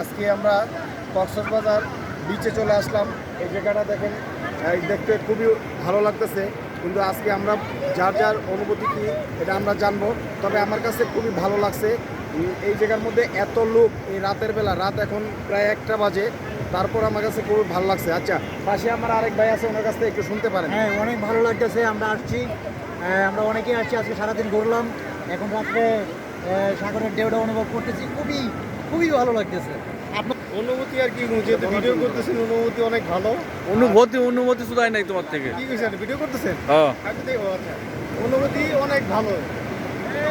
আজকে আমরা কক্সবাজার বিচে চলে আসলাম। এই জায়গাটা দেখেন দেখতে খুবই ভালো লাগতেছে। কিন্তু আজকে আমরা যার যার অনুভূতি কি, এটা আমরা জানব। তবে আমার কাছে খুবই ভালো লাগছে এই জায়গার মধ্যে এত লোক, এই রাতের বেলা, রাত এখন প্রায় একটা বাজে। তারপর আমার কাছে খুবই ভালো লাগছে। আচ্ছা পাশে আমার আরেক ভাই আছে, ওনার কাছ থেকে একটু শুনতে পারেন। হ্যাঁ অনেক ভালো লাগতেছে, আমরা আসছি। আমরা অনেকেই আসছি, আজকে সারাদিন ঘুরলাম। এখন রাত্রে সাগরের ঢেউটা অনুভব করতেছি। খুবই খুবই ভালো লাগতেছে। অনুভূতি আর কি যেহেতু ভিডিও করতেছেন অনুভূতি অনেক ভালো। অনুভূতি অনুভূতি শুধাই নাই তোমার থেকে। কি কইছেন ভিডিও করতেছেন? হ্যাঁ আমি আচ্ছা। অনুভূতি অনেক ভালো।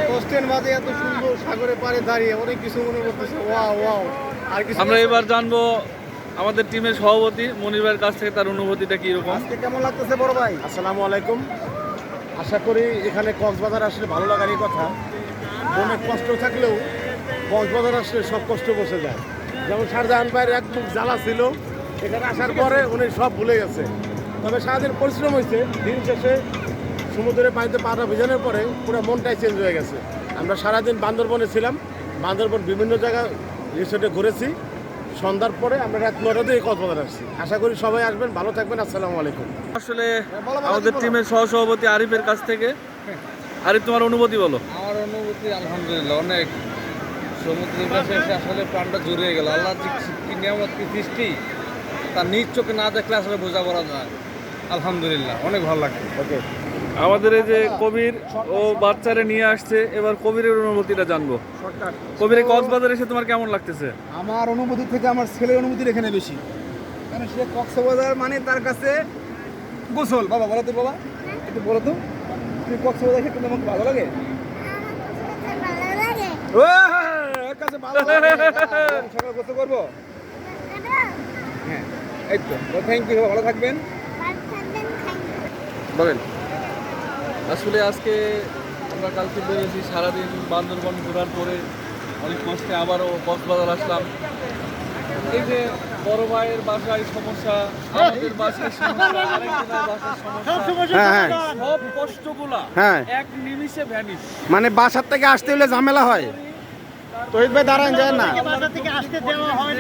কষ্টের মাঝে এত সুন্দর সাগরে পাড়ে দাঁড়িয়ে অনেক কিছু মনে করতেছে ওয়াও ওয়াও। আর কিছু আমরা এবার জানব আমাদের টিমের সভাপতি মনির ভাইয়ের কাছ থেকে তার অনুভূতিটা কি রকম আজকে কেমন লাগতেছে বড় ভাই? আসসালামু আলাইকুম। আশা করি এখানে কক্সবাজার আসলে ভালো লাগারই কথা। অনেক কষ্ট থাকলেও কক্সবাজার আসলে সব কষ্ট বসে যায়। যেমন শাহজাহান ভাইয়ের এক মুখ জ্বালা ছিল এখানে আসার পরে উনি সব ভুলে গেছে। তবে সারাদিন পরিশ্রম হয়েছে দিন শেষে সমুদ্রের পানিতে পাটা ভিজানোর পরে পুরো মনটাই চেঞ্জ হয়ে গেছে। আমরা সারাদিন বান্দরবনে ছিলাম বান্দরবন বিভিন্ন জায়গায় রিসোর্টে ঘুরেছি। সন্ধ্যার পরে আমরা রাত নটাতে এই কক্সবাজার আসছি। আশা করি সবাই আসবেন ভালো থাকবেন আসসালামু আলাইকুম। আসলে আমাদের টিমের সহসভাপতি আরিফের কাছ থেকে। আরিফ তোমার অনুভূতি বলো। আমার অনুভূতি আলহামদুলিল্লাহ অনেক। সমুদ্রের কাছে এসে আসলে প্রাণটা জড়িয়ে গেল। আল্লাহ যে কি নিয়ামত কি সৃষ্টি তার নিজ চোখে না দেখলে আসলে বোঝা পড়া যায়। আলহামদুলিল্লাহ অনেক ভালো লাগছে। ওকে আমাদের এই যে কবির ও বাচ্চারে নিয়ে আসছে এবার কবিরের অনুভূতিটা জানব। কবির কক্সবাজার এসে তোমার কেমন লাগতেছে? আমার অনুভূতি থেকে আমার ছেলের অনুভূতির এখানে বেশি। কারণ সে কক্সবাজার মানে তার কাছে গোসল। বাবা বলো তো বাবা একটু বলো তো। তুমি কক্সবাজার খেতে তোমাকে ভালো লাগে? ভালো লাগে। ও, ওর কাছে ভালো লাগে আমি সকালে গোসল করব হ্যাঁ এই তো থ্যাংক ইউ ভালো থাকবেন বলেন। আসলে আজকে আমরা কালকে বেরিয়েছি সারাদিন বান্দরবন ঘোরার পরে অনেক কষ্টে আবারও কক্সবাজার আসলাম। এই যে বড় ভাইয়ের বাসায় সমস্যা আমাদের বাসায় সমস্যা আরেকজনের বাসায় সমস্যা হ্যাঁ হ্যাঁ। সব কষ্টগুলা হ্যাঁ। এক নিমিষে ভ্যানিশ। মানে বাসার থেকে আসতে হলে ঝামেলা হয়। তহিদ ভাই দাঁড়ান যায় না। হয়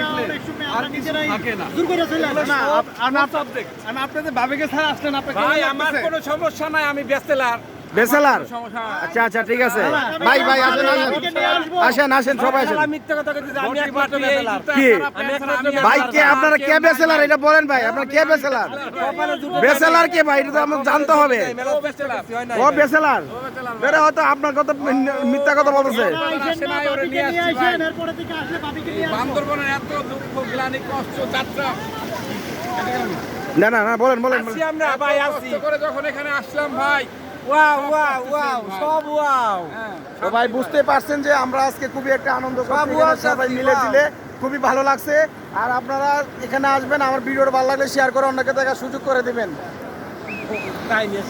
আপনাদের বাবেকে ছাড়া আসলেন আপনার ভাই আমার কোনো সমস্যা নাই আমি ব্যাচেলার বেসালার? আচ্ছা আচ্ছা ঠিক আছে। ভাই ভাই আসেন আসেন। আসেন আসেন সবাই আসেন। মিথ্যা কথা কইতে আমি একমাত্র ব্যাচেলার কি? ভাই কে আপনারা কে বেসেলার? এটা বলেন ভাই আপনারা কে বেসেলার? বেসেলার কে ভাই? এটা তো আমাকে জানতে হবে। ও বেসেলার? এটা হয়তো আপনার কথা মিথ্যা কথা বলতেছে। বান্দরবনের এত দুঃখ গ্লানি কষ্ট যাত্রা না না না বলেন বলেন আমরা ভাই আসছি। করে যখন এখানে আসলাম ভাই ওয়াও ওয়াও ওয়াও সব ওয়াও তো ভাই বুঝতে পারছেন যে আমরা আজকে খুবই একটা আনন্দ সবাই। মিলে দিলে খুবই ভালো লাগছে। আর আপনারা এখানে আসবেন আমার ভিডিওটা ভালো লাগলে শেয়ার করে অন্যকে দেখার সুযোগ করে দিবেন। তাই নিয়ে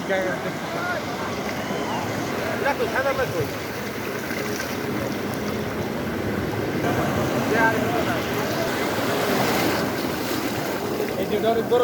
এই যে বড়